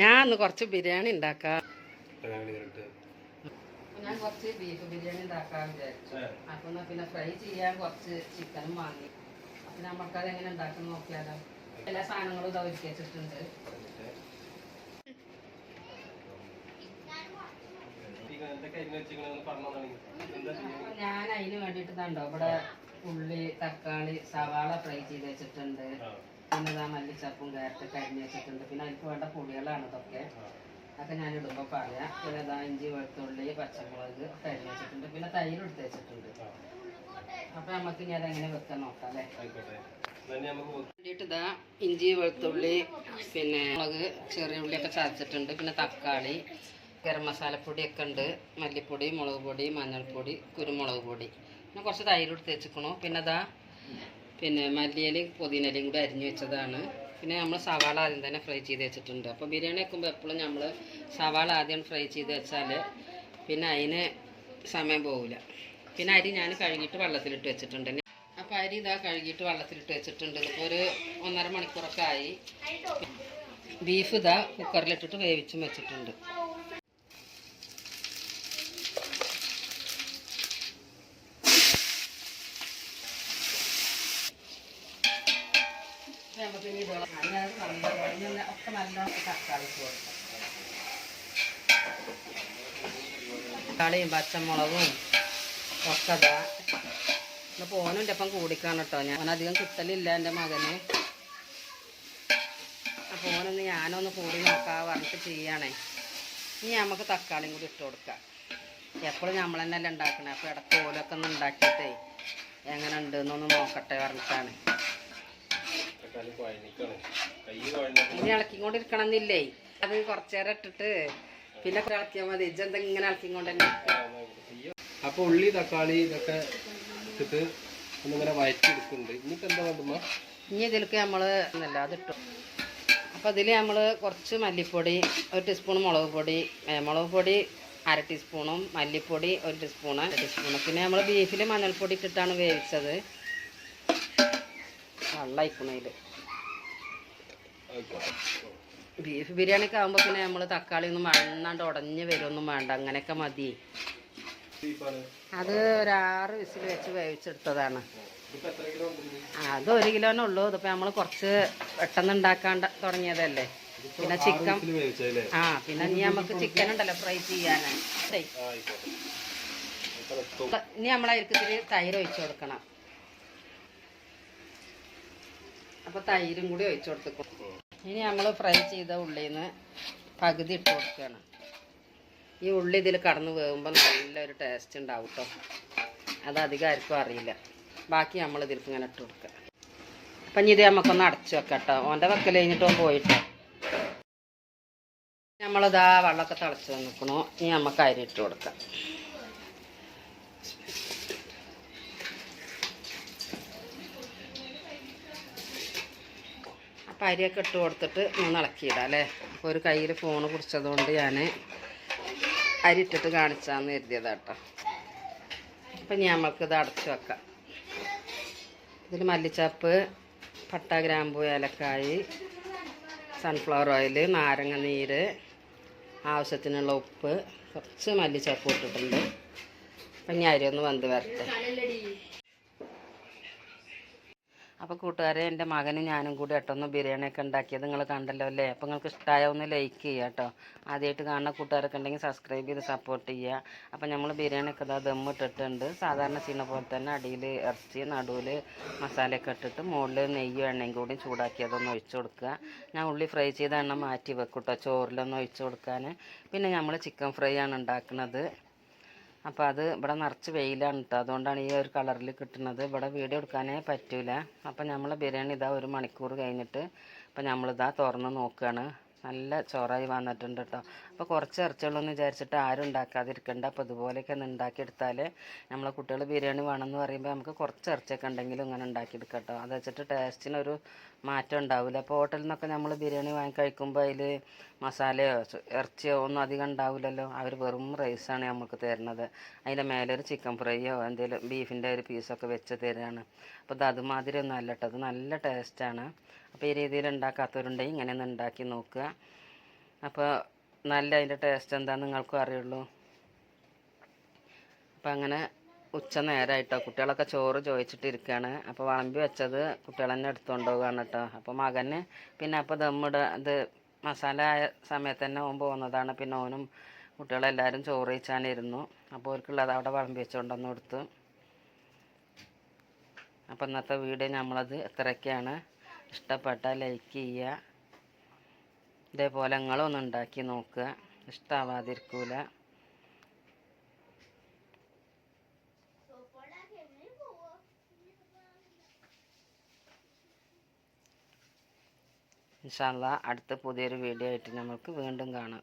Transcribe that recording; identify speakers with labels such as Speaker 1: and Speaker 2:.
Speaker 1: ഞാൻ ഒന്ന് കുറച്ച് ബിരിയാണി ഉണ്ടാക്കാം. ഞാൻ കുറച്ച് ബീഫ് ബിരിയാണി ഉണ്ടാക്കാൻ വിചാരിച്ചു. അപ്പൊ പിന്നെ ഫ്രൈ ചെയ്യാൻ കുറച്ച് ചിക്കനും വാങ്ങി. അപ്പൊ നമുക്കത് എങ്ങനെ ഉണ്ടാക്കാൻ നോക്കിയാലോ? എല്ലാ സാധനങ്ങളും ഇതാ ഒരുക്കി വെച്ചിട്ടുണ്ട്. ഞാൻ അതിന് വേണ്ടിയിട്ട് ഇതുണ്ടോ ഇവിടെ ഉള്ളി തക്കാളി സവാള ഫ്രൈ ചെയ്ത് വെച്ചിട്ടുണ്ട്. പിന്നെ ആ മല്ലിച്ചപ്പും കാരറ്റ് അരിഞ്ഞ് വെച്ചിട്ടുണ്ട്. പിന്നെ അതിലേക്ക് വേണ്ട പൊടികളാണ് ഇതൊക്കെ. അതൊക്കെ ഞാൻ ഇടുമ്പോൾ പറയാം. പിന്നെ ഇതാ ഇഞ്ചി വെളുത്തുള്ളി പച്ചമുളക് ഒക്കെ അരിഞ്ഞ് വെച്ചിട്ടുണ്ട്. പിന്നെ തൈര് എടുത്ത് വെച്ചിട്ടുണ്ട്. അപ്പൊ നമുക്ക് ഇനി അതെങ്ങനെ വെക്കാൻ നോക്കാം അല്ലേ. വേണ്ടിയിട്ട് ഇതാ ഇഞ്ചി വെളുത്തുള്ളി പിന്നെ മുളക് ചെറിയ ഉള്ളിയൊക്കെ ചതച്ചിട്ടുണ്ട്. പിന്നെ തക്കാളി ഗരം മസാലപ്പൊടിയൊക്കെ ഉണ്ട്. മല്ലിപ്പൊടി മുളക് പൊടി മഞ്ഞൾപ്പൊടി കുരുമുളക് പൊടി. പിന്നെ കുറച്ച് തൈര് എടുത്ത് വെച്ചിക്കണു. പിന്നെ ഇതാ പിന്നെ മല്ലിയിലയും പുതിനയിലയും കൂടി അരിഞ്ഞു വെച്ചതാണ്. പിന്നെ നമ്മൾ സവാള ആദ്യം തന്നെ ഫ്രൈ ചെയ്ത് വെച്ചിട്ടുണ്ട്. അപ്പോൾ ബിരിയാണി വെക്കുമ്പോൾ എപ്പോഴും നമ്മൾ സവാള ആദ്യം ഫ്രൈ ചെയ്ത് വെച്ചാൽ പിന്നെ അതിന് സമയം പോവില്ല പിന്നെ അരി ഞാൻ കഴുകിയിട്ട് വെള്ളത്തിലിട്ട് വെച്ചിട്ടുണ്ട്. അപ്പോൾ അരി ഇതാ കഴുകിയിട്ട് വെള്ളത്തിലിട്ട് വെച്ചിട്ടുണ്ട്. ഇപ്പോൾ ഒരു ഒന്നര മണിക്കൂറൊക്കെ ആയി. ബീഫ് ഇതാ കുക്കറിലിട്ടിട്ട് വേവിച്ചും വെച്ചിട്ടുണ്ട് അപ്പോൾ നമുക്ക് ഇനി ഒക്കെ തക്കാളിയും പച്ചമുളകും ഒക്കെ ഇതാ. ഇന്നിപ്പോൾ എന്റെ ഒപ്പം കൂടിക്കാണ് കേട്ടോ ഞാൻ. ഓനധികം കിട്ടലില്ല എന്റെ മകന്. അപ്പോൾ ഓനൊന്ന് ഞാനൊന്ന് കൂടി നോക്കാം പറഞ്ഞിട്ട് ചെയ്യണേ. ഇനി നമുക്ക് തക്കാളിയും കൂടി ഇട്ട് കൊടുക്കാം. എപ്പോഴും നമ്മൾ തന്നെയല്ലേ ഉണ്ടാക്കണേ. അപ്പോൾ ഇടയ്ക്ക് ഓലൊക്കെ ഒന്ന് ഉണ്ടാക്കിയിട്ടേ എങ്ങനെ ഉണ്ട് എന്നൊന്ന് നോക്കട്ടെ പറഞ്ഞിട്ടാണ്. ഇനി ഇളക്കിക്കൊണ്ടിരിക്കണം എന്നില്ലേ അത് കുറച്ചേരം ഇട്ടിട്ട് പിന്നെ ഇളക്കിയാൽ മതി. ഇജ്ജെന്താ ഇങ്ങനെ ഇളക്കിക്കൊണ്ട് തന്നെ ഇരിക്കുക?
Speaker 2: അപ്പൊ ഉള്ളി തക്കാളി ഇതൊക്കെ ഇട്ടിട്ട് ഒന്നിങ്ങനെ വയറ്റിയെടുക്കുന്നുണ്ട് ഇനിയിപ്പോ എന്താ വേണ്ടുമ്മ
Speaker 1: ഇനി ഇതിലേക്ക് നമ്മൾ എന്നല്ല ഇട്ടു. അപ്പോൾ ഇതിൽ നമ്മൾ കുറച്ച് മല്ലിപ്പൊടി ഒരു ടീസ്പൂൺ മുളക് പൊടി മുളക് പൊടി അര ടീസ്പൂണും മല്ലിപ്പൊടി ഒരു ടീസ്പൂണ് അര ടീസ്പൂണ് പിന്നെ നമ്മൾ ബീഫിൽ മഞ്ഞൾപ്പൊടി ഇട്ടിട്ടാണ് വേവിച്ചത്. വെള്ളം വെള്ളമായിക്കണതിൽ ബീഫ് ബിരിയാണിക്ക് ആകുമ്പോൾ പിന്നെ നമ്മൾ തക്കാളി ഒന്നും മണ്ണാണ്ട് ഉടഞ്ഞ് വരുമൊന്നും വേണ്ട. അങ്ങനെയൊക്കെ മതി. അത് ഒരു ആറ് വിസിൽ വെച്ച് വേവിച്ചെടുത്തതാണ്. അത് ഒരു കിലോനെ ഉള്ളൂ. ഇതിപ്പോ നമ്മൾ കുറച്ച് പെട്ടെന്ന് ഉണ്ടാക്കാൻ തുടങ്ങിയതല്ലേ. പിന്നെ ചിക്കൻ ആ പിന്നെ ഇനി നമുക്ക് ചിക്കൻ ഉണ്ടല്ലോ ഫ്രൈ
Speaker 2: ആയിക്കോട്ടെ
Speaker 1: ഇനി നമ്മൾ അതിലേക്ക് തൈര് ഒഴിച്ചു കൊടുക്കണം. അപ്പോൾ തൈരും കൂടി ഒഴിച്ചു കൊടുത്തു ഇനി നമ്മൾ ഫ്രൈ ചെയ്ത ഉള്ളിൽ നിന്ന് പകുതി ഇട്ട് കൊടുക്കുകയാണ് ഈ ഉള്ളി ഇതിൽ കടന്ന് വേകുമ്പോൾ നല്ലൊരു ടേസ്റ്റ് ഉണ്ടാവും കേട്ടോ അത് അധികം ആർക്കും അറിയില്ല. ബാക്കി നമ്മൾ ഇതിലേക്ക് ഇങ്ങനെ ഇട്ട് കൊടുക്കുക അപ്പം ഇനി ഇത് നമുക്കൊന്ന് അടച്ചു വെക്കാം കേട്ടോ ഓന്റെ വെക്കൽ കഴിഞ്ഞിട്ടോ പോയിട്ടോ. നമ്മളിതാ വെള്ളമൊക്കെ തിളച്ച് നിൽക്കണു ഇനി നമുക്ക് അരി ഇട്ട് കൊടുക്കാം. അപ്പം അരിയൊക്കെ ഇട്ട് കൊടുത്തിട്ട് ഒന്ന് ഇളക്കിയിടാം അല്ലേ? ഒരു കയ്യിൽ ഫോൺ പിടിച്ചതുകൊണ്ട് ഞാൻ അരി ഇട്ടിട്ട് കാണിച്ചാന്ന് കരുതിയതാട്ടോ അപ്പം ഇത് അടച്ച് വെക്കാം. ഇതിൽ മല്ലിച്ചപ്പ് പട്ട ഗ്രാമ്പു ഏലക്കായി സൺഫ്ലവർ ഓയിൽ നാരങ്ങ നീര് ആവശ്യത്തിനുള്ള ഉപ്പ് കുറച്ച് മല്ലിച്ചപ്പ് ഇട്ടിട്ടുണ്ട്. അപ്പം ഞാൻ അരി ഒന്ന് വെന്ത് വരട്ടെ. അപ്പോൾ കൂട്ടുകാരെ എന്റെ മകനും ഞാനും കൂടി ഏട്ടൊന്ന് ബിരിയാണിയൊക്കെ ഉണ്ടാക്കിയത്. നിങ്ങൾ കണ്ടല്ലോ അല്ലേ? അപ്പോൾ നിങ്ങൾക്ക് ഇഷ്ടമായ ഒന്ന് ലൈക്ക് ചെയ്യുക കേട്ടോ. ആദ്യമായിട്ട് കാണുന്ന കൂട്ടുകാരൊക്കെ ഉണ്ടെങ്കിൽ സബ്സ്ക്രൈബ് ചെയ്ത് സപ്പോർട്ട് ചെയ്യുക. അപ്പോൾ നമ്മൾ ബിരിയാണിയൊക്കെ ഇതാ ദം ഇട്ടിട്ടുണ്ട്. സാധാരണ ചെയ്യുന്ന പോലെ തന്നെ അടിയിൽ ഇറച്ചി നടുവിൽ മസാലയൊക്കെ ഇട്ടിട്ട് മുകളിൽ നെയ്യ് എണ്ണയും കൂടി ചൂടാക്കി അതൊന്ന് ഒഴിച്ചു കൊടുക്കുക. ഞാൻ ഉള്ളി ഫ്രൈ ചെയ്ത എണ്ണ മാറ്റി വെക്കും കേട്ടോ. ചോറിലൊന്ന് ഒഴിച്ചു കൊടുക്കാൻ പിന്നെ നമ്മൾ ചിക്കൻ ഫ്രൈ ആണ് ഉണ്ടാക്കുന്നത്. അപ്പോൾ അത് ഇവിടെ നിറച്ച് വെയിലാണ് കേട്ടോ അതുകൊണ്ടാണ് ഈ ഒരു കളറിൽ കിട്ടുന്നത്. ഇവിടെ വീഡിയോ എടുക്കാനേ പറ്റൂല. അപ്പോൾ നമ്മൾ ബിരിയാണി ഇതാ ഒരു മണിക്കൂർ കഴിഞ്ഞിട്ട് അപ്പോൾ നമ്മളിതാ തുറന്ന് നോക്കുകയാണ് നല്ല ചോറായി വന്നിട്ടുണ്ട് കേട്ടോ അപ്പോൾ കുറച്ച് ഇറച്ചിയുള്ളൂ വിചാരിച്ചിട്ട് ആരും ഉണ്ടാക്കാതിരിക്കണ്ട. അപ്പോൾ ഇതുപോലെയൊക്കെ ഒന്ന് ഉണ്ടാക്കിയെടുത്താൽ നമ്മളെ കുട്ടികൾ ബിരിയാണി വേണമെന്ന് പറയുമ്പോൾ നമുക്ക് കുറച്ച് ഇറച്ചിയൊക്കെ ഉണ്ടെങ്കിലും ഇങ്ങനെ ഉണ്ടാക്കിയെടുക്കാം കേട്ടോ അത് വെച്ചിട്ട് ടേസ്റ്റിനൊരു മാറ്റം ഉണ്ടാവില്ല അപ്പോൾ ഹോട്ടലിൽ നിന്നൊക്കെ നമ്മൾ ബിരിയാണി വാങ്ങി കഴിക്കുമ്പോൾ അതിൽ മസാലയോ ഇറച്ചിയോ ഒന്നും അധികം ഉണ്ടാവില്ലല്ലോ അവർ വെറും റൈസാണ് നമുക്ക് തരുന്നത്. അതിന്റെ മേലെ ഒരു ചിക്കൻ ഫ്രൈയോ എന്തെങ്കിലും ബീഫിന്റെ ഒരു പീസൊക്കെ വെച്ച് തരാണ്. അപ്പോൾ ഇത് അതുമാതിരി ഒന്നും അല്ല കേട്ടോ അത് നല്ല ടേസ്റ്റാണ് അപ്പോൾ ഈ രീതിയിൽ ഉണ്ടാക്കാത്തവരുണ്ടെങ്കിൽ ഇങ്ങനെ ഒന്ന് ഉണ്ടാക്കി നോക്കുക. അപ്പോൾ നല്ല അതിന്റെ ടേസ്റ്റ് എന്താണെന്ന് നിങ്ങൾക്കും അറിയുള്ളൂ. അപ്പം അങ്ങനെ ഉച്ച നേരമായിട്ടോ കുട്ടികളൊക്കെ ചോറ് ചോദിച്ചിട്ടിരിക്കുകയാണ് അപ്പോൾ വിളമ്പി വെച്ചത് കുട്ടികൾ തന്നെ എടുത്തുകൊണ്ട് പോകുകയാണ് കേട്ടോ അപ്പോൾ മകന് പിന്നെ അപ്പോൾ ദമ്മിട ഇത് മസാല ആയ സമയത്ത് തന്നെ ഓൻ പോകുന്നതാണ് പിന്നെ ഓനും കുട്ടികളെല്ലാവരും ചോറ് കഴിച്ചാനിരുന്നു. അപ്പോൾ അവർക്കുള്ളത് അവിടെ വിളമ്പി വെച്ചുകൊണ്ടൊന്ന് കൊടുത്തു. അപ്പോൾ ഇന്നത്തെ വീഡിയോ നമ്മളത് ഇത്രയൊക്കെയാണ്. ഇഷ്ടപ്പെട്ട ലൈക്ക് ചെയ്യുക. ഇതേപോലെ നിങ്ങളൊന്ന് ഉണ്ടാക്കി നോക്കുക. ഇഷ്ടമാവാതിരിക്കൂല ഇൻഷാല്ല അടുത്ത പുതിയൊരു വീഡിയോ ആയിട്ട് നമുക്ക് വീണ്ടും കാണാം.